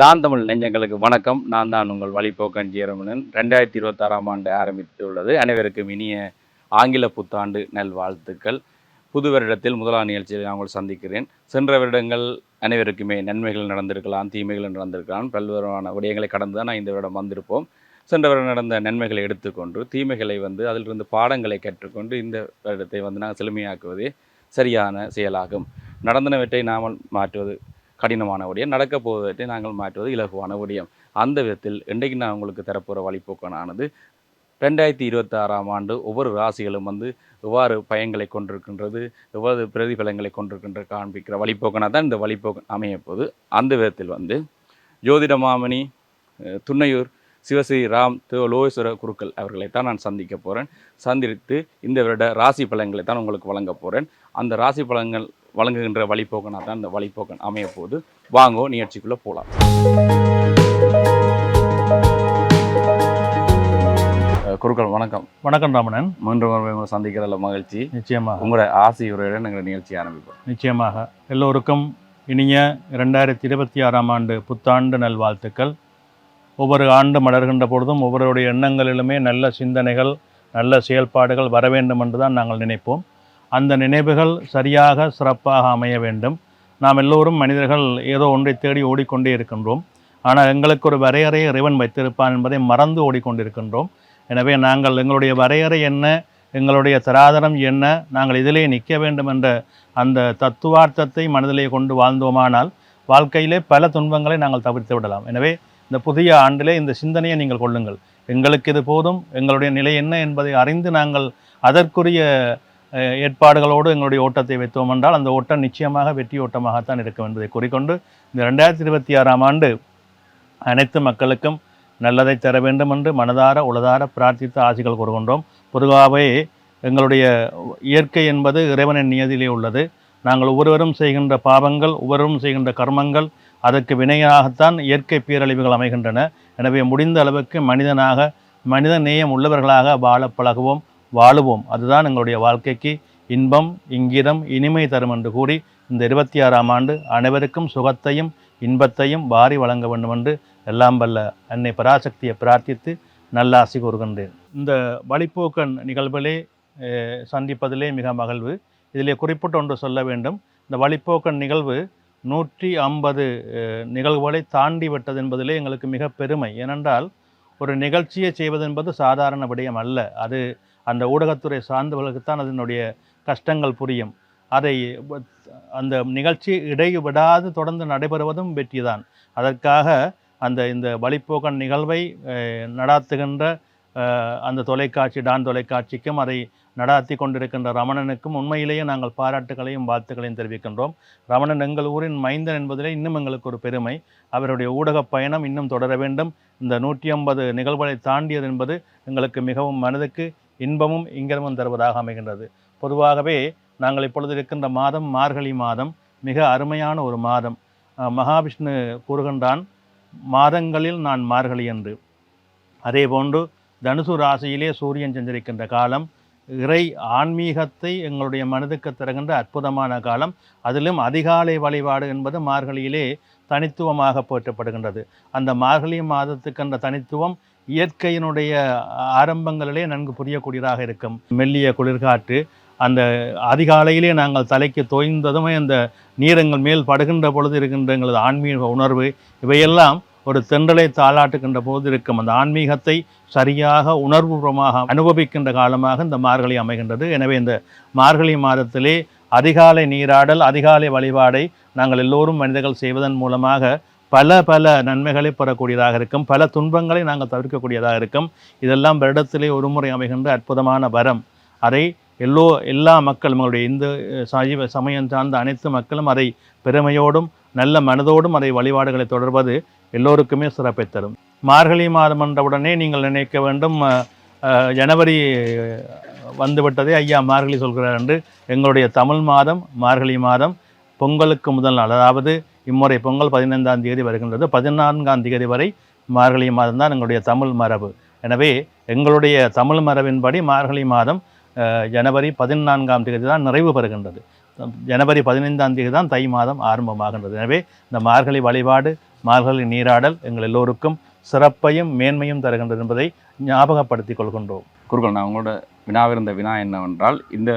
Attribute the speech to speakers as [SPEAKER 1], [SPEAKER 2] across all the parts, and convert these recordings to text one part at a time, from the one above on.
[SPEAKER 1] தான் தமிழ் நெஞ்சங்களுக்கு வணக்கம். நான் தான் உங்கள் வழிபோக்கன் ஜீரமணன் ரெண்டாயிரத்தி இருபத்தாறாம் ஆண்டு ஆரம்பித்துள்ளது. அனைவருக்கும் இனிய ஆங்கில புத்தாண்டு நல்வாழ்த்துக்கள். புது வருடத்தில் முதலாம் நிகழ்ச்சியில் நான் உங்களை சந்திக்கிறேன். சென்ற வருடங்கள் அனைவருக்குமே நன்மைகள் நடந்திருக்கலாம் தீமைகள் நடந்திருக்கலாம். பல்வேறான விடயங்களை கடந்து தான் நான் இந்த வருடம் வந்திருப்போம். சென்ற வருடம் நடந்த நன்மைகளை எடுத்துக்கொண்டு தீமைகளை வந்து அதிலிருந்து பாடங்களை கற்றுக்கொண்டு இந்த வருடத்தை வந்து நாங்கள் செழுமையாக்குவதே சரியான செயலாகும். நடந்தனவற்றை நாமல் மாற்றுவது கடினமான விடயம். நடக்கப் போவதை நாங்கள் மாற்றுவது இலகுவான விடயம். அந்த விதத்தில் இன்றைக்கு நான் உங்களுக்கு தரப்போகிற வழிபோக்கனானது ரெண்டாயிரத்தி இருபத்தாறாம் ஆண்டு ஒவ்வொரு ராசிகளும் வந்து எவ்வாறு பயன்களை கொண்டிருக்கின்றது எவ்வாறு பிரதிபலங்களை கொண்டிருக்கின்ற காண்பிக்கிற வழிபோக்கனாக தான் இந்த வழிபோக்கன் அமையப்போது அந்த விதத்தில் வந்து ஜோதிட மாமணி துண்ணையூர் துன்னையூர் சிவஸ்ரீ ராம் திரு லோகேஸ்வர குருக்கள் அவர்களை தான் நான் சந்திக்க போகிறேன் சந்தித்து இந்த வருட ராசி பலன்களை தான் உங்களுக்கு வழங்க போகிறேன் அந்த ராசி பலன்கள் வழங்குகின்ற வழிபோக்கனாக தான் இந்த வழிபோக்கன் அமைய போகுது. வாங்கோ நிகழ்ச்சிக்குள்ளே போகலாம் குருக்கள் வணக்கம்.
[SPEAKER 2] வணக்கம் ராமணன்.
[SPEAKER 1] மூன்று முறை உங்களை சந்திக்கிறதுல மகிழ்ச்சி.
[SPEAKER 2] நிச்சயமாக.
[SPEAKER 1] உங்களோட ஆசையுரையுடன் எங்கள் நிகழ்ச்சி ஆரம்பிப்போம்.
[SPEAKER 2] நிச்சயமாக. எல்லோருக்கும் இனிய இரண்டாயிரத்தி இருபத்தி ஆறாம் ஆண்டு புத்தாண்டு நல்வாழ்த்துக்கள். ஒவ்வொரு ஆண்டு மலர்கின்ற பொழுதும் ஒவ்வொருடைய எண்ணங்களிலுமே நல்ல சிந்தனைகள் நல்ல செயல்பாடுகள் வர வேண்டும் என்று தான் நாங்கள் நினைப்போம். அந்த நினைவுகள் சரியாக சிறப்பாக அமைய வேண்டும். நாம் எல்லோரும் மனிதர்கள் ஏதோ ஒன்றை தேடி ஓடிக்கொண்டே இருக்கின்றோம். ஆனால் எங்களுக்கு ஒரு வரையறையை இறைவன் வைத்திருப்பான் என்பதை மறந்து ஓடிக்கொண்டிருக்கின்றோம். எனவே நாங்கள் எங்களுடைய வரையறை என்ன எங்களுடைய தராதரம் என்ன நாங்கள் இதிலே நிற்க வேண்டும் என்ற அந்த தத்துவார்த்தத்தை மனதிலே கொண்டு வாழ்ந்தோமானால் வாழ்க்கையிலே பல துன்பங்களை நாங்கள் தவிர்த்து விடலாம். எனவே இந்த புதிய ஆண்டிலே இந்த சிந்தனையை நீங்கள் கொள்ளுங்கள். எங்களுக்கு இது போதும் எங்களுடைய நிலை என்ன என்பதை அறிந்து நாங்கள் அதற்குரிய ஏற்பாடுகளோடு எங்களுடைய ஓட்டத்தை வைத்தோம் என்றால் அந்த ஓட்டம் நிச்சயமாக வெற்றி ஓட்டமாகத்தான் இருக்கும் என்பதை கூறிக்கொண்டு இந்த ரெண்டாயிரத்தி இருபத்தி ஆறாம் ஆண்டு அனைத்து மக்களுக்கும் நல்லதை தர வேண்டும் என்று மனதார உளதார பிரார்த்தித்து ஆசைகள் கூறுகின்றோம். பொதுவாகவே எங்களுடைய இயற்கை என்பது இறைவனின் நியதியிலே உள்ளது. நாங்கள் ஒவ்வொருவரும் செய்கின்ற பாவங்கள் ஒவ்வொருவரும் செய்கின்ற கர்மங்கள் அதற்கு வினையாகத்தான் இயற்கை பேரழிவுகள் அமைகின்றன. எனவே முடிந்த அளவுக்கு மனிதனாக மனித நேயம் உள்ளவர்களாக வாழ பழகுவோம். வாழுவோம். அதுதான் எங்களுடைய வாழ்க்கைக்கு இன்பம் இங்கிதம் இனிமை தரும் என்று கூறி இந்த இருபத்தி ஆறாம் ஆண்டு அனைவருக்கும் சுகத்தையும் இன்பத்தையும் வாரி வழங்க வேண்டும் என்று எல்லாம் வல்ல அன்னை பராசக்தியை பிரார்த்தித்து நல்ல ஆசை கூறுகின்றேன். இந்த வழிப்போக்கன் நிகழ்விலே சந்திப்பதிலே மிக மகிழ்வு. இதிலே குறிப்பிட்ட ஒன்று சொல்ல வேண்டும். இந்த வழிப்போக்கன் நிகழ்வு நூற்றி ஐம்பது நிகழ்வுகளை தாண்டி விட்டது என்பதிலே எங்களுக்கு மிக பெருமை. ஏனென்றால் ஒரு நிகழ்ச்சியை செய்வது என்பது சாதாரண விடயம் அல்ல. அது அந்த ஊடகத்துறை சார்ந்தவர்களுக்குத்தான் அதனுடைய கஷ்டங்கள் புரியும். அதை அந்த நிகழ்ச்சி இடைவிடாது தொடர்ந்து நடைபெறுவதும் வெற்றிதான். அதற்காக அந்த இந்த வழிப்போக்கன் நிகழ்வை நடாத்துகின்ற அந்த தொலைக்காட்சி டான் தொலைக்காட்சிக்கும் அதை நடாத்தி கொண்டிருக்கின்ற ரமணனுக்கும் உண்மையிலேயே நாங்கள் பாராட்டுகளையும் வாழ்த்துக்களையும் தெரிவிக்கின்றோம். ரமணன் எங்கள் ஊரின் மைந்தன் என்பதிலே இன்னும் எங்களுக்கு ஒரு பெருமை. அவருடைய ஊடகப் பயணம் இன்னும் தொடர வேண்டும். இந்த நூற்றி ஐம்பது நிகழ்வுகளை தாண்டியது என்பது எங்களுக்கு மிகவும் மனதுக்கு இன்பமும் இங்கிரமும் தருவதாக அமைகின்றது. பொதுவாகவே நாங்கள் இப்பொழுது இருக்கின்ற மாதம் மார்கழி மாதம் மிக அருமையான ஒரு மாதம். மகாவிஷ்ணு கூறுகின்றான் மாதங்களில் நான் மார்கழி என்று. அதேபோன்று தனுசு ராசியிலே சூரியன் சென்றிருக்கின்ற காலம் இறை ஆன்மீகத்தை எங்களுடைய மனதுக்கு தருகின்ற அற்புதமான காலம் அதிலும் அதிகாலை வழிபாடு என்பது மார்கழியிலே தனித்துவமாக போற்றப்படுகின்றது. அந்த மார்கழி மாதத்துக்கென்ற தனித்துவம் இயற்கையினுடைய ஆரம்பங்களிலே நன்கு புரியக்கூடியதாக இருக்கும். மெல்லிய குளிர்காற்று அந்த அதிகாலையிலே நாங்கள் தலைக்கு தோய்ந்ததுமே அந்த நீரங்கள் மேல் படுகின்ற பொழுது இருக்கின்ற எங்களது ஆன்மீக உணர்வு இவையெல்லாம் ஒரு தென்றலை தாளாட்டுகின்ற போது இருக்கும். அந்த ஆன்மீகத்தை சரியாக உணர்வுபூர்வமாக அனுபவிக்கின்ற காலமாக இந்த மார்கழி அமைகின்றது. எனவே இந்த மார்கழி மாதத்திலே அதிகாலை நீராடல் அதிகாலை வழிபாடை நாங்கள் எல்லோரும் மனிதர்கள் செய்வதன் மூலமாக பல பல நன்மைகளை பெறக்கூடியதாக இருக்கும். பல துன்பங்களை நாங்கள் தவிர்க்கக்கூடியதாக இருக்கும். இதெல்லாம் வருடத்திலே ஒரு முறை அமைகின்ற அற்புதமான வரம். அதை எல்லோ எல்லா மக்களும் நம்மளுடைய இந்து சைவ சமயம் சார்ந்த அனைத்து மக்களும் அதை பெருமையோடும் நல்ல மனதோடும் அதை வழிபாடுகளை தொடர்வது எல்லோருக்குமே சிறப்பை தரும். மார்கழி மாதம் என்றவுடனே நீங்கள் நினைக்க வேண்டும் ஜனவரி வந்துவிட்டதே ஐயா மார்கழி சொல்கிறார் என்று. எங்களுடைய தமிழ் மாதம் மார்கழி மாதம் பொங்கலுக்கு முதல் நாள். அதாவது இம்முறை பொங்கல் பதினைந்தாம் தேதி வருகின்றது. பதினான்காம் தேதி வரை மார்கழி மாதம் தான் எங்களுடைய தமிழ் மரபு. எனவே எங்களுடைய தமிழ் மரபின்படி மார்கழி மாதம் ஜனவரி பதினான்காம் தேதி தான் நிறைவு பெறுகின்றது. ஜனவரி பதினைந்தாம் தேதி தான் தை மாதம் ஆரம்பமாகின்றது. எனவே இந்த மார்கழி வழிபாடு மார்கழி நீராடல் எங்கள் எல்லோருக்கும் சிறப்பையும் மேன்மையும் தருகின்றது என்பதை ஞாபகப்படுத்திக் கொள்கின்றோம்.
[SPEAKER 1] குருக்கள் நான் உங்களோட வினாவிருந்த வினா என்னவென்றால் இந்த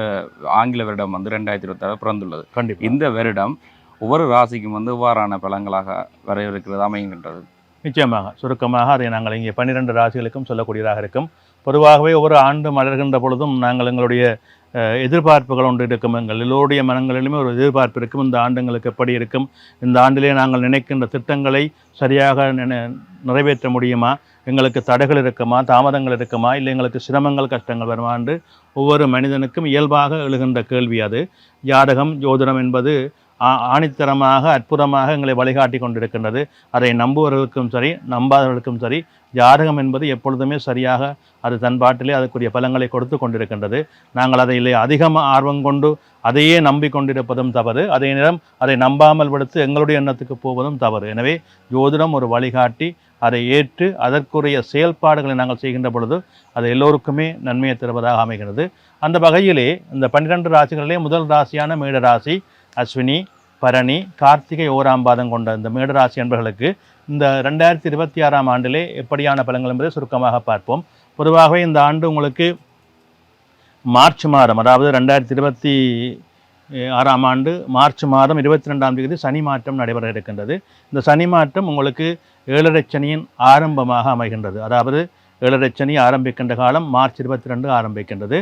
[SPEAKER 1] ஆங்கில வருடம் வந்து ரெண்டாயிரத்தி இருபத்தாறு பிறந்துள்ளது.
[SPEAKER 2] கண்டிப்பாக
[SPEAKER 1] இந்த வருடம் ஒவ்வொரு ராசிக்கும் வந்து இவ்வாறான பலங்களாக வரையறுக்கிறது அமைகின்றது.
[SPEAKER 2] நிச்சயமாக சுருக்கமாக அதை நாங்கள் இங்கே பன்னிரெண்டு ராசிகளுக்கும் சொல்லக்கூடியதாக இருக்கும். பொதுவாகவே ஒவ்வொரு ஆண்டு மலர்கின்ற பொழுதும் நாங்கள் எங்களுடைய எதிர்பார்ப்புகள் ஒன்று இருக்கும். எங்கள் எல்லோருடைய மனங்களிலுமே ஒரு எதிர்பார்ப்பு இருக்கும். இந்த ஆண்டுங்களுக்கு எப்படி இருக்கும்? இந்த ஆண்டிலே நாங்கள் நினைக்கின்ற திட்டங்களை சரியாக நினை- நிறைவேற்ற முடியுமா? எங்களுக்கு தடைகள் இருக்குமா? தாமதங்கள் இருக்குமா? இல்லை எங்களுக்கு சிரமங்கள் கஷ்டங்கள் வருமா என்று ஒவ்வொரு மனிதனுக்கும் இயல்பாக எழுகின்ற கேள்வி அது. ஜாதகம் ஜோதிடம் என்பது ஆணித்தரமாக அற்புதமாக எங்களை வழிகாட்டி கொண்டிருக்கின்றது. அதை நம்புவர்களுக்கும் சரி நம்பாதவர்களுக்கும் சரி ஜாதகம் என்பது எப்பொழுதுமே சரியாக அது தன் பாட்டிலே அதுக்குரிய பலங்களை கொடுத்து கொண்டிருக்கின்றது. நாங்கள் அதில் அதிகமாக ஆர்வம் கொண்டு அதையே நம்பிக்கொண்டிருப்பதும் தவறு. அதே நேரம் அதை நம்பாமல் விடுத்து எங்களுடைய எண்ணத்துக்கு போவதும் தவறு. எனவே ஜோதிடம் ஒரு வழிகாட்டி அதை ஏற்று அதற்குரிய செயல்பாடுகளை நாங்கள் செய்கின்ற பொழுது அது எல்லோருக்குமே நன்மையை தருவதாக அமைகிறது. அந்த வகையிலே இந்த பன்னிரண்டு ராசிகளிலே முதல் ராசியான மேட ராசி அஸ்வினி பரணி கார்த்திகை ஓராம் பாதம் கொண்ட இந்த மேடராசி என்பர்களுக்கு இந்த ரெண்டாயிரத்தி இருபத்தி ஆறாம் ஆண்டிலே எப்படியான பலன்கள் என்பதை சுருக்கமாக பார்ப்போம். பொதுவாகவே இந்த ஆண்டு உங்களுக்கு மார்ச் மாதம் அதாவது ரெண்டாயிரத்தி இருபத்தி ஆறாம் ஆண்டு மார்ச் மாதம் இருபத்தி ரெண்டாம் தேதி சனி மாற்றம் நடைபெற இருக்கின்றது. இந்த சனி மாற்றம் உங்களுக்கு ஏழரை சனியின் ஆரம்பமாக அமைகின்றது. அதாவது ஏழரை சனி ஆரம்பிக்கின்ற காலம் மார்ச் இருபத்தி ரெண்டு ஆரம்பிக்கின்றது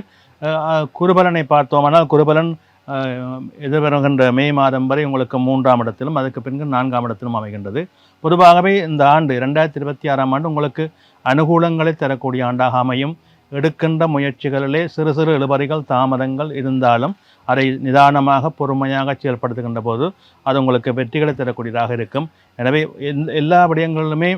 [SPEAKER 2] குருபலனை பார்த்தோமானால் குருபலன் எதிர்வருகின்ற மே மாதம் வரை உங்களுக்கு மூன்றாம் இடத்திலும் அதுக்கு பின்பு நான்காம் இடத்திலும் அமைகின்றது. பொதுவாகவே இந்த ஆண்டு ரெண்டாயிரத்தி இருபத்தி ஆறாம் ஆண்டு உங்களுக்கு அனுகூலங்களை தரக்கூடிய ஆண்டாக அமையும். எடுக்கின்ற முயற்சிகளிலே சிறு சிறு இழுபறிகள் தாமதங்கள் இருந்தாலும் அதை நிதானமாக பொறுமையாக செயல்படுத்துகின்ற போது அது உங்களுக்கு வெற்றிகளை தரக்கூடியதாக இருக்கும். எனவே எல்லா விடயங்களிலுமே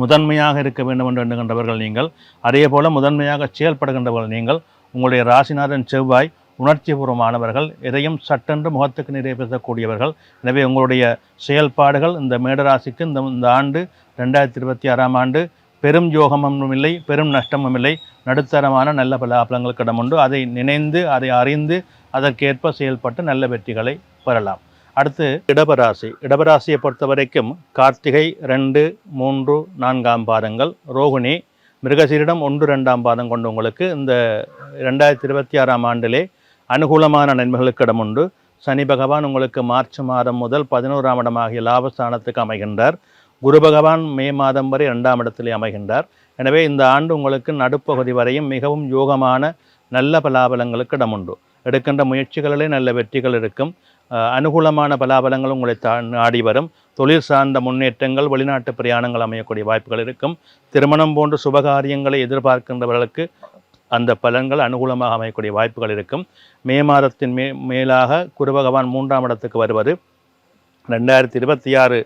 [SPEAKER 2] முதன்மையாக இருக்க வேண்டும் என்று எண்ணுகின்றவர்கள் நீங்கள் அதே போல் முதன்மையாக செயல்படுகின்றவர்கள் நீங்கள் உங்களுடைய ராசிநாதன் செவ்வாய் உணர்ச்சிபூர்வமானவர்கள் எதையும் சட்டென்று முகத்துக்கு நிறைய பேசக்கூடியவர்கள். எனவே உங்களுடைய செயல்பாடுகள் இந்த மேடராசிக்கு இந்த இந்த ஆண்டு ரெண்டாயிரத்தி இருபத்தி ஆறாம் ஆண்டு பெரும் யோகமும் இல்லை பெரும் நஷ்டமும் இல்லை. நடுத்தரமான நல்ல பலாபலங்கள் கிடமுண்டு அதை நினைந்து அதை அறிந்து அதற்கேற்ப செயல்பட்டு நல்ல வெற்றிகளை பெறலாம். அடுத்து இடபராசி. இடபராசியை பொறுத்த வரைக்கும் கார்த்திகை ரெண்டு மூன்று நான்காம் பாதங்கள். ரோகிணி மிருகசீரிடம் ஒன்று ரெண்டாம் பாதம் கொண்டு உங்களுக்கு இந்த ரெண்டாயிரத்தி இருபத்தி ஆறாம் ஆண்டிலே அனுகூலமான நன்மைகளுக்கு இடம் உண்டு சனி பகவான் உங்களுக்கு மார்ச் மாதம் முதல் பதினோராம் இடமாகிய லாபஸ்தானத்துக்கு அமைகின்றார். குரு பகவான் மே மாதம் வரை இரண்டாம் இடத்திலே அமைகின்றார். எனவே இந்த ஆண்டு உங்களுக்கு நடுப்பகுதி வரையும் மிகவும் யோகமான நல்ல பலாபலங்களுக்கு இடம் உண்டு எடுக்கின்ற முயற்சிகளிலே நல்ல வெற்றிகள் இருக்கும் அனுகூலமான பலாபலங்கள் உங்களை தா நாடி வரும். தொழில் சார்ந்த முன்னேற்றங்கள் வெளிநாட்டு பிரயாணங்கள் அமையக்கூடிய வாய்ப்புகள் இருக்கும். திருமணம் போன்ற சுபகாரியங்களை எதிர்பார்க்கின்றவர்களுக்கு அந்த பலன்கள் அனுகூலமாக அமையக்கூடிய வாய்ப்புகள் இருக்கும். மே மாதத்தின் மே மேலாக குரு பகவான் மூன்றாம் இடத்துக்கு வருவது. ரெண்டாயிரத்தி இருபத்தி ஆறு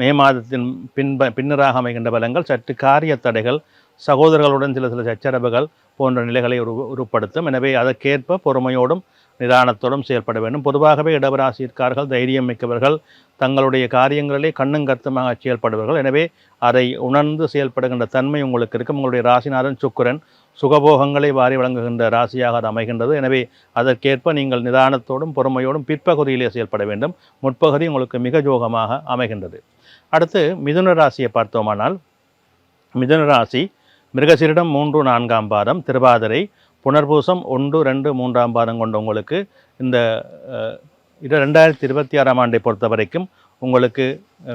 [SPEAKER 2] மே மாதத்தின் பின்ப பின்னராக அமைகின்ற பலங்கள் சற்று காரிய தடைகள் சகோதரர்களுடன் சில சில சச்சரவுகள் போன்ற நிலைகளை உரு உருப்படுத்தும். எனவே அதற்கேற்ப பொறுமையோடும் நிதானத்தோடும் செயல்பட வேண்டும். பொதுவாகவே இடவராசியர்கார்கள் தைரியம் மிக்கவர்கள் தங்களுடைய காரியங்களிலே கண்ணும் கருத்துமாக செயல்படுவார்கள் எனவே அதை உணர்ந்து செயல்படுகின்ற தன்மை உங்களுக்கு இருக்கும். உங்களுடைய ராசிநாதன் சுக்கிரன் சுகபோகங்களை வாரி வழங்குகின்ற ராசியாக அது அமைகின்றது. எனவே அதற்கேற்ப நீங்கள் நிதானத்தோடும் பொறுமையோடும் பிற்பகுதியிலே செயல்பட வேண்டும். முற்பகுதி உங்களுக்கு மிக ஜோகமாக அமைகின்றது. அடுத்து மிதுன ராசியை பார்த்தோமானால் மிதுன ராசி மிருகசீரிடம் மூன்று நான்காம் பாதம் திருவாதிரை புனர்பூசம் ஒன்று ரெண்டு மூன்றாம் பாதம் கொண்ட உங்களுக்கு இந்த இது ரெண்டாயிரத்தி இருபத்தி ஆறாம் ஆண்டை பொறுத்த வரைக்கும் உங்களுக்கு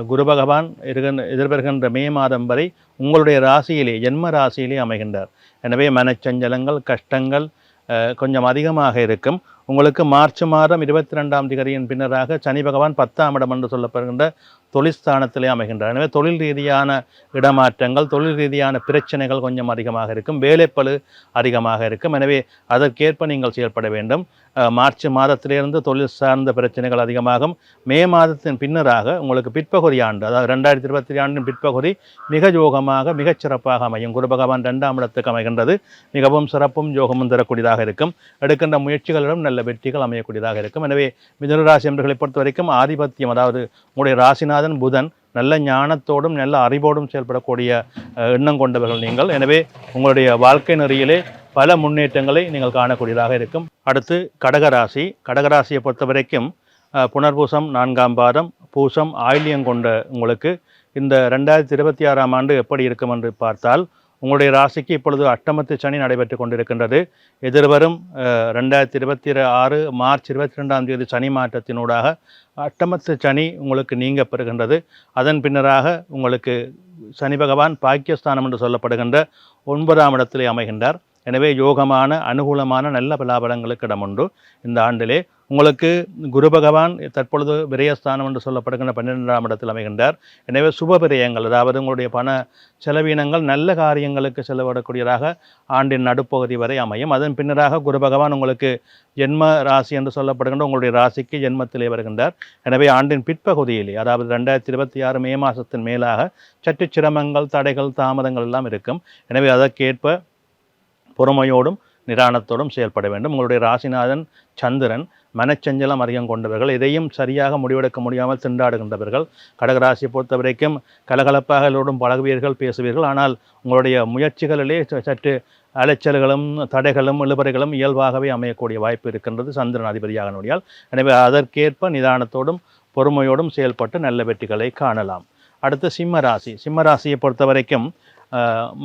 [SPEAKER 2] குரு பகவான் இருகின்ற எதிர்வருகின்ற மே மாதம் வரை உங்களுடைய ராசியிலே ஜென்ம ராசியிலே அமைகின்றார். எனவே மனச்சஞ்சலங்கள் கஷ்டங்கள் கொஞ்சம் அதிகமாக இருக்கும். உங்களுக்கு மார்ச் மாதம் இருபத்தி ரெண்டாம் திகதியின் பின்னராக சனி பகவான் பத்தாம் இடம் என்று சொல்லப்படுகின்ற தொழிற்ஸ்தானத்திலே அமைகின்றன. எனவே தொழில் ரீதியான இடமாற்றங்கள் தொழில் ரீதியான பிரச்சனைகள் கொஞ்சம் அதிகமாக இருக்கும். வேலைப்பழு அதிகமாக இருக்கும். எனவே அதற்கேற்ப நீங்கள் செயல்பட வேண்டும். மார்ச் மாதத்திலிருந்து தொழில் சார்ந்த பிரச்சனைகள் அதிகமாகும். மே மாதத்தின் பின்னராக உங்களுக்கு பிற்பகுதி ஆண்டு அதாவது ரெண்டாயிரத்தி இருபத்தி ஆண்டின் பிற்பகுதி மிக யோகமாக மிகச் சிறப்பாக அமையும். குரு பகவான் ரெண்டாம் இடத்துக்கு அமைகின்றது. மிகவும் சிறப்பும் யோகமும் தரக்கூடியதாக இருக்கும். எடுக்கின்ற முயற்சிகளிடம் நல்ல வெற்றிகள் அமையக்கூடியதாக இருக்கும். எனவே மிதனராசி என்பர்களை பொறுத்த வரைக்கும் ஆதிபத்தியம் அதாவது உங்களுடைய ராசிநாதன் புதன். நல்ல ஞானத்தோடும் நல்ல அறிவோடும் செயல்படக்கூடிய எண்ணம் கொண்டவர்கள் நீங்கள். எனவே உங்களுடைய வாழ்க்கை நெறியிலே பல முன்னேற்றங்களை நீங்கள் காணக்கூடியதாக இருக்கும். அடுத்து கடகராசி. கடகராசியை பொறுத்த வரைக்கும் புனர்பூசம் நான்காம் பாதம் பூசம் ஆயில்யம் கொண்ட உங்களுக்கு இந்த ரெண்டாயிரத்தி இருபத்தி ஆறாம் ஆண்டு எப்படி இருக்கும் என்று பார்த்தால் உங்களுடைய ராசிக்கு இப்பொழுது அட்டமத்து சனி நடைபெற்று கொண்டிருக்கின்றது. எதிர்வரும் ரெண்டாயிரத்தி இருபத்தி ஆறு மார்ச் இருபத்தி ரெண்டாம் தேதி சனி மாற்றத்தினூடாக அட்டமத்து சனி உங்களுக்கு நீங்க பெறுகின்றது. அதன் பின்னராக உங்களுக்கு சனி பகவான் பாக்கியஸ்தானம் என்று சொல்லப்படுகின்ற ஒன்பதாம் இடத்திலே அமைகின்றார். எனவே யோகமான அனுகூலமான நல்ல பலாபலங்களுக்கு இடமுண்டு. இந்த ஆண்டிலே உங்களுக்கு குரு பகவான் தற்பொழுது விரயஸ்தானம் என்று சொல்லப்படுகின்ற பன்னிரெண்டாம் இடத்தில் அமைகின்றார். எனவே சுப விரயங்கள் அதாவது உங்களுடைய பண செலவினங்கள் நல்ல காரியங்களுக்கு செலவிடக்கூடியதாக ஆண்டின் நடுப்பகுதி வரை அமையும். அதன் பின்னராக குரு பகவான் உங்களுக்கு ஜென்ம ராசி என்று சொல்லப்படுகின்ற உங்களுடைய ராசிக்கு ஜென்மத்திலே வருகின்றார். எனவே ஆண்டின் பிற்பகுதியிலே அதாவது ரெண்டாயிரத்தி இருபத்தி ஆறு மே மாதத்தின் மேலாக சற்று சிரமங்கள் தடைகள் தாமதங்கள் எல்லாம் இருக்கும். எனவே அதற்கேற்ப பொறுமையோடும் நிதானத்தோடும் செயல்பட வேண்டும். உங்களுடைய ராசிநாதன் சந்திரன் மனச்சஞ்சலம் அதிகம் கொண்டவர்கள் எதையும் சரியாக முடிவெடுக்க முடியாமல் திண்டாடுகின்றவர்கள் கடகராசியை பொறுத்த வரைக்கும் கலகலப்பாக எல்லோரும் பழகுவீர்கள் பேசுவீர்கள். ஆனால் உங்களுடைய முயற்சிகளிலே சற்று அலைச்சல்களும் தடைகளும் இழுபறைகளும் இயல்பாகவே அமையக்கூடிய வாய்ப்பு இருக்கின்றது சந்திரன் அதிபதியாகனுடையால் எனவே அதற்கேற்ப நிதானத்தோடும் பொறுமையோடும் செயல்பட்டு நல்ல வெற்றிகளை காணலாம். அடுத்து சிம்ம ராசி. சிம்ம ராசியை பொறுத்த வரைக்கும்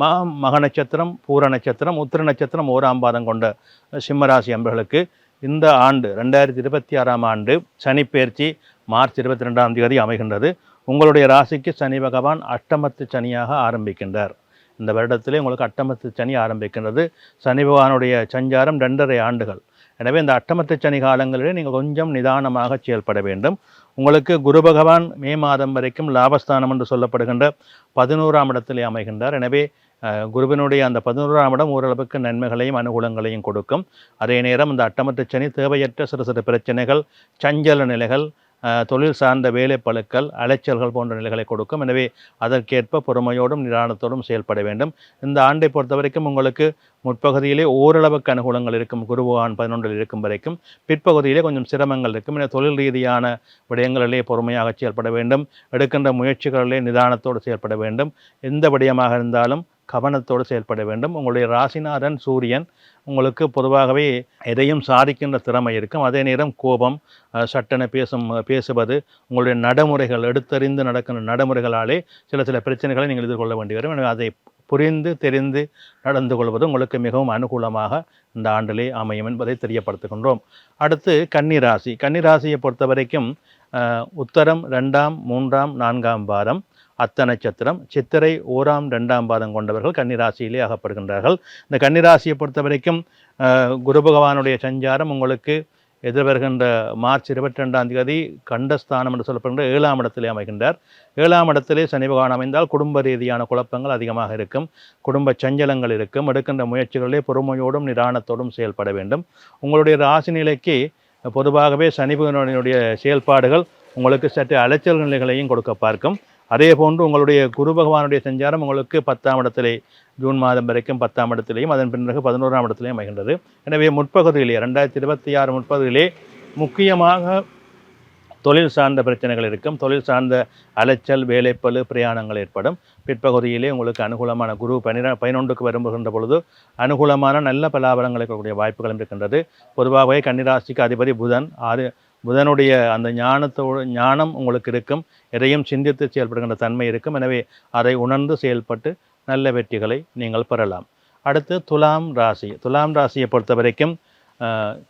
[SPEAKER 2] மா மக நட்சத்திரம் பூர நட்சத்திரம் உத்திர நட்சத்திரம் ஓராம் பாதம் கொண்ட சிம்மராசி அன்பர்களுக்கு இந்த ஆண்டு ரெண்டாயிரத்தி இருபத்தி ஆறாம் ஆண்டு சனிப்பெயர்ச்சி மார்ச் இருபத்தி ரெண்டாம் தேதி அமைகின்றது. உங்களுடைய ராசிக்கு சனி பகவான் அட்டமத்து சனியாக ஆரம்பிக்கின்றார். இந்த வருடத்திலே உங்களுக்கு அட்டமத்து சனி ஆரம்பிக்கின்றது. சனி பகவானுடைய சஞ்சாரம் ரெண்டரை ஆண்டுகள். எனவே இந்த அட்டமத்து சனி காலங்களிலே நீங்கள் கொஞ்சம் நிதானமாக செயல்பட வேண்டும். உங்களுக்கு குரு பகவான் மே மாதம் வரைக்கும் லாபஸ்தானம் என்று சொல்லப்படுகின்ற பதினோராம் இடத்திலே அமைகின்றார். எனவே குருவினுடைய அந்த பதினோராம் இடம் ஓரளவுக்கு நன்மைகளையும் அனுகூலங்களையும் கொடுக்கும். அதே நேரம் இந்த அட்டமத்து சனி தேவையற்ற சிறு சிறு பிரச்சனைகள் சஞ்சல நிலைகள் தொழில் சார்ந்த வேலைப்பழுக்கள் அலைச்சல்கள் போன்ற நிலைகளை கொடுக்கும். எனவே அதற்கேற்ப பொறுமையோடும் நிதானத்தோடும் செயல்பட வேண்டும். இந்த ஆண்டை பொறுத்த வரைக்கும் உங்களுக்கு முற்பகுதியிலே ஓரளவுக்கு அனுகூலங்கள் இருக்கும். குருபகவான் பதினொன்றில் இருக்கும் வரைக்கும். பிற்பகுதியிலே கொஞ்சம் சிரமங்கள் இருக்கும். என தொழில் ரீதியான விடயங்களிலே பொறுமையாக செயல்பட வேண்டும். எடுக்கின்ற முயற்சிகளிலே நிதானத்தோடு செயல்பட வேண்டும். எந்த விடயமாக இருந்தாலும் கவனத்தோடு செயல்பட வேண்டும். உங்களுடைய ராசிநாதன் சூரியன் உங்களுக்கு பொதுவாகவே எதையும் சாதிக்கின்ற திறமை இருக்கும். அதே நேரம் கோபம் சட்டென பேசும் பேசுவது உங்களுடைய நடைமுறைகள் எடுத்தறிந்து நடக்கின்ற நடைமுறைகளாலே சில சில பிரச்சனைகளை நீங்கள் எதிர்கொள்ள வேண்டி வரும். எனவே அதை புரிந்து தெரிந்து நடந்து கொள்வது உங்களுக்கு மிகவும் அனுகூலமாக இந்த ஆண்டிலே அமையும் என்பதை தெரியப்படுத்துகின்றோம். அடுத்து கன்னிராசி. கன்னிராசியை பொறுத்த வரைக்கும் உத்தரம் ரெண்டாம் மூன்றாம் நான்காம் வாரம். அத்த நட்சத்திரம் சித்திரை ஓராம் ரெண்டாம் பாதம் கொண்டவர்கள் கன்னிராசியிலே அகப்படுகின்றார்கள் இந்த கன்னிராசியை பொறுத்த வரைக்கும் குரு பகவானுடைய சஞ்சாரம் உங்களுக்கு எதிர்வருகின்ற மார்ச் இருபத்தி ரெண்டாம் தேதி கண்டஸ்தானம் என்று சொல்லப்படுகின்ற ஏழாம் இடத்திலே அமைகின்றார். ஏழாம் இடத்திலே சனி பகவான் அமைந்தால் குடும்ப ரீதியான குழப்பங்கள் அதிகமாக இருக்கும். குடும்ப சஞ்சலங்கள் இருக்கும். எடுக்கின்ற முயற்சிகளிலே பொறுமையோடும் நிதானத்தோடும் செயல்பட வேண்டும். உங்களுடைய ராசி நிலைக்கு பொதுவாகவே சனி பகவானுடைய செயல்பாடுகள் உங்களுக்கு சற்று அலைச்சல் நிலைகளையும் கொடுக்க பார்க்கும். அதே போன்று உங்களுடைய குரு பகவானுடைய சஞ்சாரம் உங்களுக்கு பத்தாம் இடத்திலே ஜூன் மாதம் வரைக்கும் பத்தாம் இடத்திலேயும் அதன் பிறகு பதினோராம் இடத்திலேயும் அமைகின்றது. எனவே முற்பகுதியிலே ரெண்டாயிரத்தி இருபத்தி ஆறு முற்பகுதியிலே முக்கியமாக தொழில் சார்ந்த பிரச்சனைகள் இருக்கும். தொழில் சார்ந்த அலைச்சல் வேலைப்பளு பிரயாணங்கள் ஏற்படும். பிற்பகுதியிலே உங்களுக்கு அனுகூலமான குரு பனிர பதினொன்றுக்கு வரும்புகின்ற பொழுது அனுகூலமான நல்ல பலாபலங்கள் இருக்கக்கூடிய வாய்ப்புகளும் இருக்கின்றது. பொதுவாகவே கன்னிராசிக்கு அதிபதி புதன் ஆறு புதனுடைய அந்த ஞானத்தோடு ஞானம் உங்களுக்கு இருக்கும். எதையும் சிந்தித்து செயல்படுகின்ற தன்மை இருக்கும். எனவே அதை உணர்ந்து செயல்பட்டு நல்ல வெற்றிகளை நீங்கள் பெறலாம். அடுத்து துலாம் ராசி. துலாம் ராசியை பொறுத்த வரைக்கும்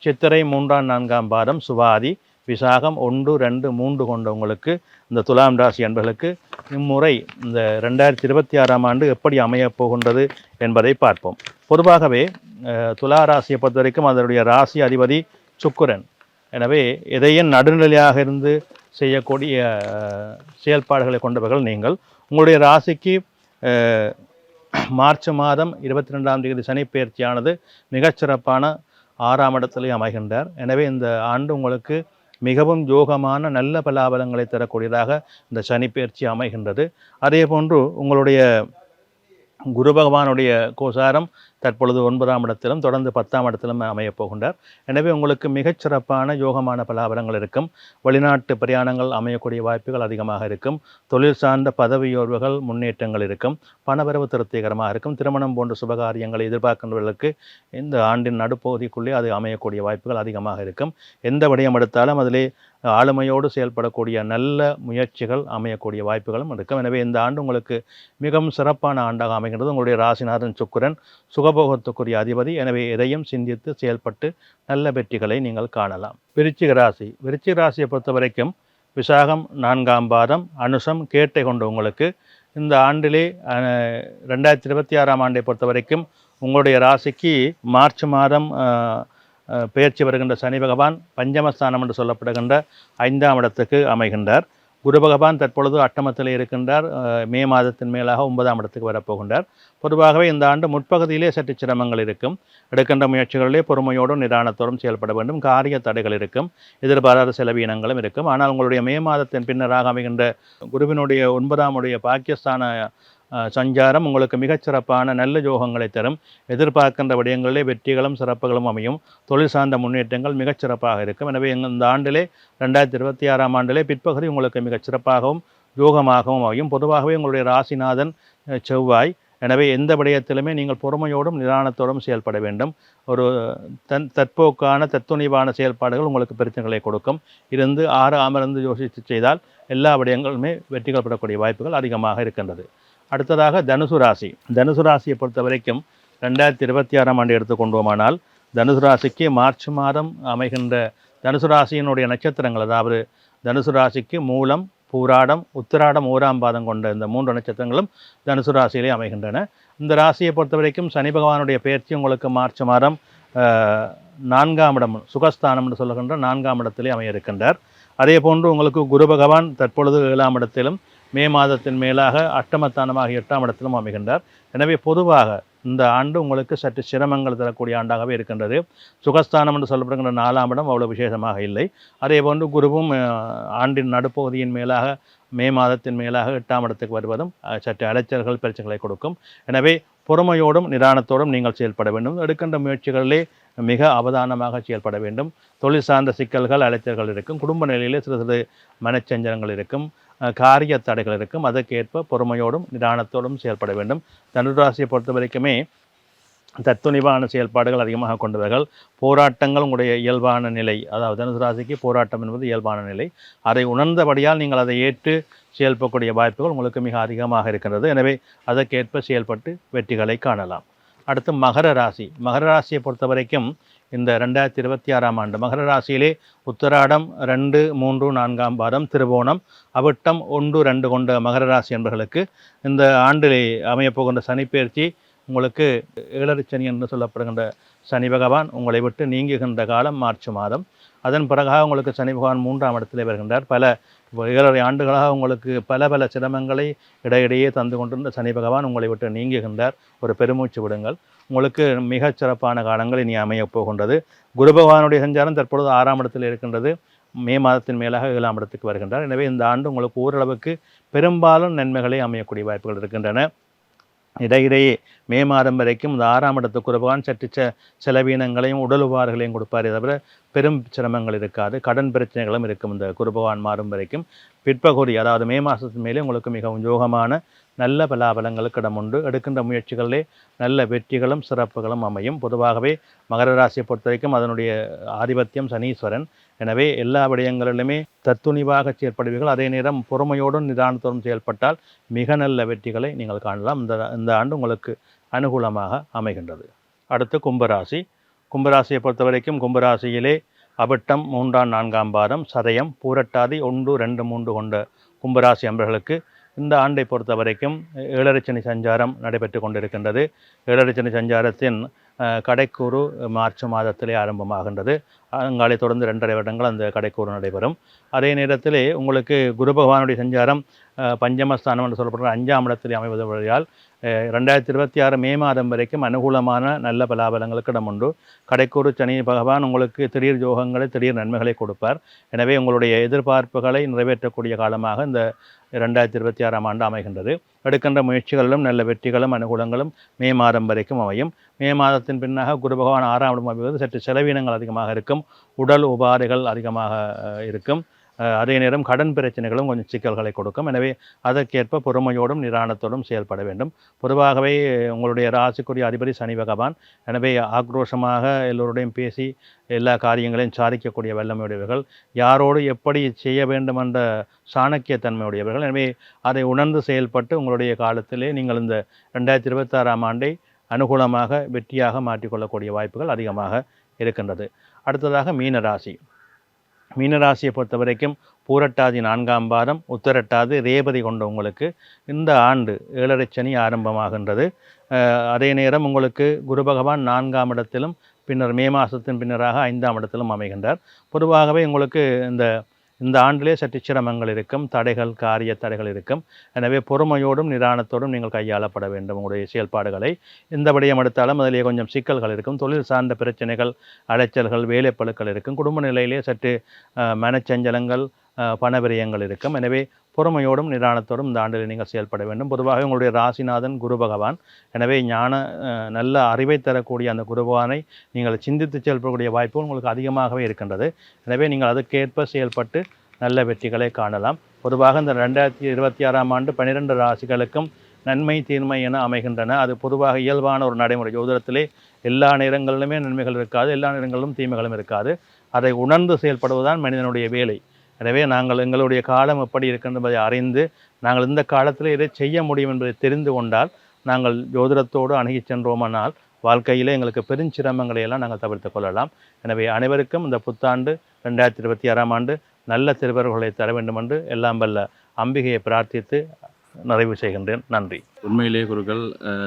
[SPEAKER 2] சித்திரை மூன்றாம் நான்காம் பாதம் சுவாதி விசாகம் ஒன்று ரெண்டு மூன்று கொண்டவங்களுக்கு இந்த துலாம் ராசி என்பர்களுக்கு இம்முறை இந்த ரெண்டாயிரத்தி இருபத்தி ஆறாம் ஆண்டு எப்படி அமையப் போகின்றது என்பதை பார்ப்போம். பொதுவாகவே துலா ராசியை பொறுத்த வரைக்கும் அதனுடைய ராசி அதிபதி சுக்குரன். எனவே எதையும் நடுநிலையாக இருந்து செய்யக்கூடிய செயல்பாடுகளை கொண்டவர்கள் நீங்கள். உங்களுடைய ராசிக்கு மார்ச் மாதம் இருபத்தி ரெண்டாம் தேதி சனிப்பெயர்ச்சியானது மிகச்சிறப்பான ஆறாம் இடத்திலே அமைகின்றார். எனவே இந்த ஆண்டு உங்களுக்கு மிகவும் யோகமான நல்ல பலாபலங்களை தரக்கூடியதாக இந்த சனிப்பெயர்ச்சி அமைகின்றது. அதே போன்று உங்களுடைய குரு பகவானுடைய கோசாரம் தற்பொழுது ஒன்பதாம் இடத்திலும் தொடர்ந்து பத்தாம் இடத்திலும் அமையப் போகின்றார். எனவே உங்களுக்கு மிகச்சிறப்பான யோகமான பலாபலங்கள் இருக்கும். வெளிநாட்டு பிரயாணங்கள் அமையக்கூடிய வாய்ப்புகள் அதிகமாக இருக்கும். தொழில் சார்ந்த பதவியோர்வுகள் முன்னேற்றங்கள் இருக்கும். பணவரவு திருப்திகரமாக இருக்கும். திருமணம் போன்ற சுபகாரியங்களை எதிர்பார்க்கின்றவர்களுக்கு இந்த ஆண்டின் நடுப்பகுதிக்குள்ளே அது அமையக்கூடிய வாய்ப்புகள் அதிகமாக இருக்கும். எந்த விடயம் எடுத்தாலும் அதிலே ஆளுமையோடு செயல்படக்கூடிய நல்ல முயற்சிகள் அமையக்கூடிய வாய்ப்புகளும் இருக்கும். எனவே இந்த ஆண்டு உங்களுக்கு மிகவும் சிறப்பான ஆண்டாக அமைகின்றது. உங்களுடைய ராசிநாதன் சுக்கிரன் சுகபோகத்துக்குரிய அதிபதி. எனவே எதையும் சிந்தித்து செயல்பட்டு நல்ல வெற்றிகளை நீங்கள் காணலாம். விருச்சிக ராசி. விருச்சிக ராசியை பொறுத்த வரைக்கும் விசாகம் நான்காம் பாதம் அனுஷம் கேட்டை கொண்ட உங்களுக்கு இந்த ஆண்டிலே ரெண்டாயிரத்தி இருபத்தி ஆறாம் ஆண்டை பொறுத்த வரைக்கும் உங்களுடைய ராசிக்கு மார்ச் மாதம் பெயர்ச்சி வருகின்ற சனி பகவான் பஞ்சமஸ்தானம் என்று சொல்லப்படுகின்ற ஐந்தாம் இடத்துக்கு அமைகின்றார். குரு பகவான் தற்பொழுது அட்டமத்தில் இருக்கின்றார் மே மாதத்தின் மேலாக ஒன்பதாம் இடத்துக்கு வரப்போகின்றார். பொதுவாகவே இந்த ஆண்டு முற்பகுதியிலே சற்று சிரமங்கள் இருக்கும். எடுக்கின்ற முயற்சிகளிலே பொறுமையோடும் நிதானத்தோடும் செயல்பட வேண்டும். காரிய தடைகள் இருக்கும். எதிர்பாராத செலவீனங்களும் இருக்கும். ஆனால் உங்களுடைய மே மாதத்தின் பின்னராக அமைகின்ற குருவினுடைய ஒன்பதாம் உடைய பாகிஸ்தான சஞ்சாரம் உங்களுக்கு மிகச்சிறப்பான நல்ல யோகங்களை தரும். எதிர்பார்க்கின்ற விடயங்களிலே வெற்றிகளும் சிறப்புகளும் அமையும். தொழில் சார்ந்த முன்னேற்றங்கள் மிகச்சிறப்பாக இருக்கும். எனவே இந்த ஆண்டிலே ரெண்டாயிரத்தி இருபத்தி ஆறாம் ஆண்டிலே பிற்பகுதி உங்களுக்கு மிகச் சிறப்பாகவும் யோகமாகவும் அமையும். பொதுவாகவே உங்களுடைய ராசிநாதன் செவ்வாய். எனவே எந்த விடயத்திலுமே நீங்கள் பொறுமையோடும் நிதானத்தோடும் செயல்பட வேண்டும். ஒரு தன் தற்போக்கான தத்துணிவான செயல்பாடுகள் உங்களுக்கு பிரச்சனைகளை கொடுக்கும். இருந்து ஆறு அமர்ந்து யோசித்து செய்தால் எல்லா விடயங்களுமே வெற்றிகள் பெறக்கூடிய வாய்ப்புகள் அதிகமாக இருக்கின்றது. அடுத்ததாக தனுசு ராசி. தனுசு ராசியை பொறுத்த வரைக்கும் ரெண்டாயிரத்தி இருபத்தி ஆறாம் ஆண்டு எடுத்துக்கொண்டோமானால் தனுசு ராசிக்கு மார்ச் மாதம் அமைகின்ற தனுசு ராசியினுடைய நட்சத்திரங்கள் அதாவது தனுசு ராசிக்கு மூலம் பூராடம் உத்திராடம் ஓராம் பாதம் கொண்ட இந்த மூன்று நட்சத்திரங்களும் தனுசு ராசியிலே அமைகின்றன. இந்த ராசியை பொறுத்த வரைக்கும் சனி பகவானுடைய பயிற்சி உங்களுக்கு மார்ச் மாதம் நான்காம் இடம் சுகஸ்தானம் என்று சொல்லுகின்ற நான்காம் இடத்திலே அமைய இருக்கின்றார். அதே போன்று உங்களுக்கு குரு பகவான் தற்பொழுது ஏழாம் இடத்திலும் மே மாதத்தின் மேலாக அட்டமத்தானமாக எட்டாம் இடத்திலும் அமைகின்றார். எனவே பொதுவாக இந்த ஆண்டு உங்களுக்கு சற்று சிரமங்கள் தரக்கூடிய ஆண்டாகவே இருக்கின்றது. சுகஸ்தானம் என்று சொல்லப்படுகின்ற நாலாம் இடம் அவ்வளோ விசேஷமாக இல்லை. அதே போன்று குருவும் ஆண்டின் நடுப்பகுதியின் மேலாக மே மாதத்தின் மேலாக எட்டாம் இடத்துக்கு வருவதும் சற்று அலைச்சல்கள் பிரச்சனைகளை கொடுக்கும். எனவே பொறுமையோடும் நிதானத்தோடும் நீங்கள் செயல்பட வேண்டும். எடுக்கின்ற முயற்சிகளிலே மிக அவதானமாக செயல்பட வேண்டும். தொழில் சார்ந்த சிக்கல்கள் அலைச்சல்கள் இருக்கும். குடும்ப நிலையிலே சிறு சிறு மனச்சஞ்சலங்கள் இருக்கும். காரிய தடைகள் இருக்கும். அதற்கேற்ப பொறுமையோடும் நிதானத்தோடும் செயல்பட வேண்டும். தனுராசியை பொறுத்த வரைக்குமே தத்துணிவான செயல்பாடுகள் அதிகமாக கொண்டவர்கள். போராட்டங்கள் உங்களுடைய இயல்பான நிலை. அதாவது தனுசு ராசிக்கு போராட்டம் என்பது இயல்பான நிலை. அதை உணர்ந்தபடியால் நீங்கள் அதை ஏற்று செயல்படக்கூடிய வாய்ப்புகள் உங்களுக்கு மிக அதிகமாக இருக்கின்றது. எனவே அதற்கேற்ப செயல்பட்டு வெற்றிகளை காணலாம். அடுத்து மகர ராசி. மகர ராசியை பொறுத்த வரைக்கும் இந்த ரெண்டாயிரத்தி இருபத்தி ஆறாம் ஆண்டு மகர ராசியிலே உத்தராடம் ரெண்டு மூன்று நான்காம் பாதம் திருவோணம் அவிட்டம் ஒன்று ரெண்டு கொண்ட மகர ராசி என்பர்களுக்கு இந்த ஆண்டிலே அமையப்போகின்ற சனிப்பெயர்ச்சி உங்களுக்கு ஏழரை சனி என்று சொல்லப்படுகின்ற சனி பகவான் உங்களை விட்டு நீங்குகின்ற காலம் மார்ச் மாதம். அதன் பிறகாக உங்களுக்கு சனி பகவான் மூன்றாம் இடத்திலே வருகின்றார். பல ஏழரை ஆண்டுகளாக உங்களுக்கு பல பல சிரமங்களை இடையிடையே தந்து கொண்டிருந்த சனி பகவான் உங்களை விட்டு நீங்குகின்றார். ஒரு பெருமூச்சு விடுங்கள். உங்களுக்கு மிகச் சிறப்பான காலங்கள் இனி அமையப் போகின்றது. குரு பகவானுடைய சஞ்சாரம் தற்பொழுது ஆறாம் இடத்தில் இருக்கின்றது. மே மாதத்தின் மேலாக ஏழாம் இடத்துக்கு வருகின்றார். எனவே இந்த ஆண்டு உங்களுக்கு ஓரளவுக்கு பெரும்பாலும் நன்மைகளை அமையக்கூடிய வாய்ப்புகள் இருக்கின்றன. இடையிடையே மே மாதம் வரைக்கும் இந்த ஆறாம் இடத்து குருபகான் சற்று செ செலவீனங்களையும் உடல் உபாறுகளையும் கொடுப்பாரே தவிர பெரும் சிரமங்கள் இருக்காது. கடன் பிரச்சனைகளும் இருக்கும் இந்த குருபவான் மாறும் வரைக்கும். பிற்பகுதி அதாவது மே மாதத்தின் மேலே உங்களுக்கு மிகவும் யோகமான நல்ல பலாபலங்களுக்கு இடம் உண்டு எடுக்கின்ற முயற்சிகளிலே நல்ல வெற்றிகளும் சிறப்புகளும் அமையும். பொதுவாகவே மகர ராசியை பொறுத்த வரைக்கும் அதனுடைய ஆதிபத்தியம் சனீஸ்வரன். எனவே எல்லா விடயங்களிலுமே தத்துணிவாக செயல்படுவீர்கள் அதே நேரம் பொறுமையோடும் நிதானத்தோடும் செயல்பட்டால் மிக நல்ல வெற்றிகளை நீங்கள் காணலாம். இந்த இந்த ஆண்டு உங்களுக்கு அனுகூலமாக அமைகின்றது. அடுத்து கும்பராசி. கும்பராசியை பொறுத்த வரைக்கும் கும்பராசியிலே அபட்டம் மூன்றாம் நான்காம் பாதம் சதயம் பூரட்டாதி ஒன்று ரெண்டு மூன்று கொண்ட கும்பராசி அன்பர்களுக்கு இந்த ஆண்டை பொறுத்த வரைக்கும் ஏழரை சனி சஞ்சாரம் நடைபெற்று கொண்டிருக்கின்றது. ஏழரை சனி சஞ்சாரத்தின் கடைக்கூறு மார்ச் மாதத்திலே ஆரம்பமாகின்றது. அங்காலை தொடர்ந்து ரெண்டரை வருடங்கள் அந்த கடைக்கூறு நடைபெறும். அதே நேரத்தில் உங்களுக்கு குரு பகவானுடைய சஞ்சாரம் பஞ்சமஸ்தானம் என்று சொல்லப்படுற அஞ்சாம் இடத்திலே அமைவது வழியால் ரெண்டாயிரத்தி இருபத்தி ஆறு மே மாதம் வரைக்கும் அனுகூலமான நல்ல பலாபலங்களுக்கு இடம் உண்டு கடைக்கூறு சனி பகவான் உங்களுக்கு திடீர் யோகங்களை திடீர் நன்மைகளை கொடுப்பார் எனவே உங்களுடைய எதிர்பார்ப்புகளை நிறைவேற்றக்கூடிய காலமாக இந்த ரெண்டாயிரத்தி இருபத்தி ஆறாம் ஆண்டு அமைகின்றது. எடுக்கின்ற முயற்சிகளிலும் நல்ல வெற்றிகளும் அனுகூலங்களும் மே மாதம் வரைக்கும் அமையும். மே மாதத்தின் பின்னாக குரு பகவான் ஆறாம் இடம் அமைவது சற்று செலவினங்கள் அதிகமாக இருக்கும் உடல் உபாதைகள் அதிகமாக இருக்கும் அதே நேரம் கடன் பிரச்சனைகளும் கொஞ்சம் சிக்கல்களை கொடுக்கும். எனவே அதற்கேற்ப பொறுமையோடும் நிதானத்தோடும் செயல்பட வேண்டும். பொதுவாகவே உங்களுடைய ராசிக்குரிய அதிபதி சனி பகவான் எனவே ஆக்ரோஷமாக எல்லோருடையும் பேசி எல்லா காரியங்களையும் சாதிக்கக்கூடிய வல்லமையுடையவர்கள் யாரோடு எப்படி செய்ய வேண்டும் என்ற சாணக்கிய தன்மையுடையவர்கள் எனவே அதை உணர்ந்து செயல்பட்டு உங்களுடைய காலத்திலே நீங்கள் இந்த ரெண்டாயிரத்தி இருபத்தாறாம் ஆண்டை அனுகூலமாக வெற்றியாக மாற்றிக்கொள்ளக்கூடிய வாய்ப்புகள் அதிகமாக இருக்கின்றது. அடுத்ததாக மீனராசி. மீனராசியை பொறுத்த வரைக்கும் பூரட்டாதி நான்காம் பாதம் உத்தரட்டாது ரேபதி கொண்ட உங்களுக்கு இந்த ஆண்டு ஏழரை சனி ஆரம்பமாகின்றது. அதே நேரம் உங்களுக்கு குரு பகவான் நான்காம் இடத்திலும் பின்னர் மே மாதத்தின் பின்னராக ஐந்தாம் இடத்திலும் அமைகின்றார். பொதுவாகவே உங்களுக்கு இந்த இந்த ஆண்டிலே சற்று சிரமங்கள் இருக்கும் தடைகள் காரிய தடைகள் இருக்கும். எனவே பொறுமையோடும் நிதானத்தோடும் நீங்கள் கையாளப்பட வேண்டும் உங்களுடைய செயல்பாடுகளை. இந்த விடயம் எடுத்தாலும் அதிலே கொஞ்சம் சிக்கல்கள் இருக்கும். தொழில் சார்ந்த பிரச்சனைகள் அலைச்சல்கள் வேலைப்பழுக்கள் இருக்கும். குடும்ப நிலையிலே சற்று மனச்சஞ்சலங்கள் பணவிரயங்கள் இருக்கும். எனவே பொறுமையோடும் நிதானத்தோடும் இந்த ஆண்டில் நீங்கள் செயல்பட வேண்டும். பொதுவாக உங்களுடைய ராசிநாதன் குரு பகவான். எனவே ஞான நல்ல அறிவை தரக்கூடிய அந்த குரு பகவானை நீங்கள் சிந்தித்து செயல்படக்கூடிய வாய்ப்பு உங்களுக்கு அதிகமாகவே இருக்கின்றது. எனவே நீங்கள் அதுக்கேற்ப செயல்பட்டு நல்ல வெற்றிகளை காணலாம். பொதுவாக இந்த ரெண்டாயிரத்தி இருபத்தி ஆறாம் ஆண்டு பன்னிரெண்டு ராசிகளுக்கும் நன்மை தீர்மை என அமைகின்றன. அது பொதுவாக இயல்பான ஒரு நடைமுறை. ஜோதிடத்திலே எல்லா நேரங்களிலுமே நன்மைகள் இருக்காது எல்லா நேரங்களிலும் தீமைகளும் இருக்காது. அதை உணர்ந்து செயல்படுவதுதான் மனிதனுடைய வேலை. எனவே நாங்கள் எங்களுடைய காலம் எப்படி இருக்கின்றதை அறிந்து நாங்கள் இந்த காலத்தில் இதை செய்ய முடியும் என்பதை தெரிந்து கொண்டால் நாங்கள் ஜோதிடத்தோடு அணுகி சென்றோமானால் வாழ்க்கையில் எங்களுக்கு பெருஞ்சிரமங்களை எல்லாம் நாங்கள் தவிர்த்து கொள்ளலாம். எனவே அனைவருக்கும் இந்த புத்தாண்டு ரெண்டாயிரத்தி இருபத்தி ஆறாம் ஆண்டு நல்ல திருவர்களை தர வேண்டும் என்று எல்லாம் வல்ல அம்பிகையை பிரார்த்தித்து நிறைவு செய்கின்றேன். நன்றி.
[SPEAKER 1] உண்மையிலேயே குருக்கள்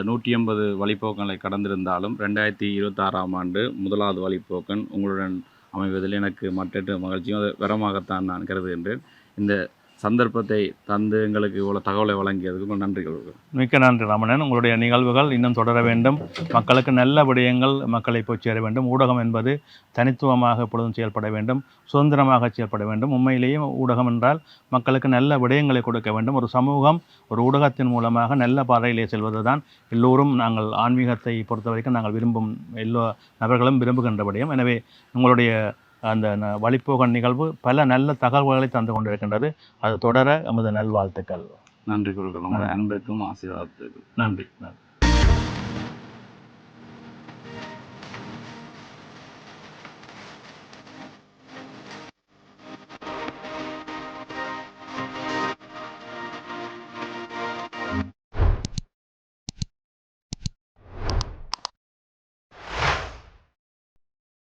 [SPEAKER 1] நூற்றி எண்பது வழிப்போக்கங்களை கடந்திருந்தாலும் ரெண்டாயிரத்தி இருபத்தாறாம் ஆண்டு முதலாவது வழிப்போக்கன் உங்களுடன் அமைவதில் எனக்கு மற்ற மகிழ்ச்சியும் அது வரமாகத்தான் நான் கருதுகின்றேன். இந்த சந்தர்ப்பத்தை தந்து எங்களுக்கு இவ்வளோ தகவலை வழங்கியதுக்கு உங்கள் நன்றிகள்
[SPEAKER 2] மிக்க நன்றி ரமணன் உங்களுடைய நிகழ்வுகள் இன்னும் தொடர வேண்டும். மக்களுக்கு நல்ல விடயங்கள் மக்களை போய் சேர வேண்டும். ஊடகம் என்பது தனித்துவமாக எப்பொழுதும் செயல்பட வேண்டும். சுதந்திரமாக செயல்பட வேண்டும். உண்மையிலேயே ஊடகம் என்றால் மக்களுக்கு நல்ல விடயங்களை கொடுக்க வேண்டும். ஒரு சமூகம் ஒரு ஊடகத்தின் மூலமாக நல்ல பாதையிலே செல்வது தான் எல்லோரும் நாங்கள் ஆன்மீகத்தை பொறுத்த வரைக்கும் நாங்கள் விரும்பும் எல்லோ நபர்களும் விரும்புகின்ற விடயம். எனவே உங்களுடைய அந்த வழிப்போகன் நிகழ்வு பல நல்ல தகவல்களை தந்து கொண்டிருக்கின்றது. அது தொடர எமது நல்வாழ்த்துக்கள்.
[SPEAKER 1] நன்றி உங்கள் அன்பிற்கும் ஆசீர்வாதத்துக்கும்.
[SPEAKER 2] நன்றி. நன்றி.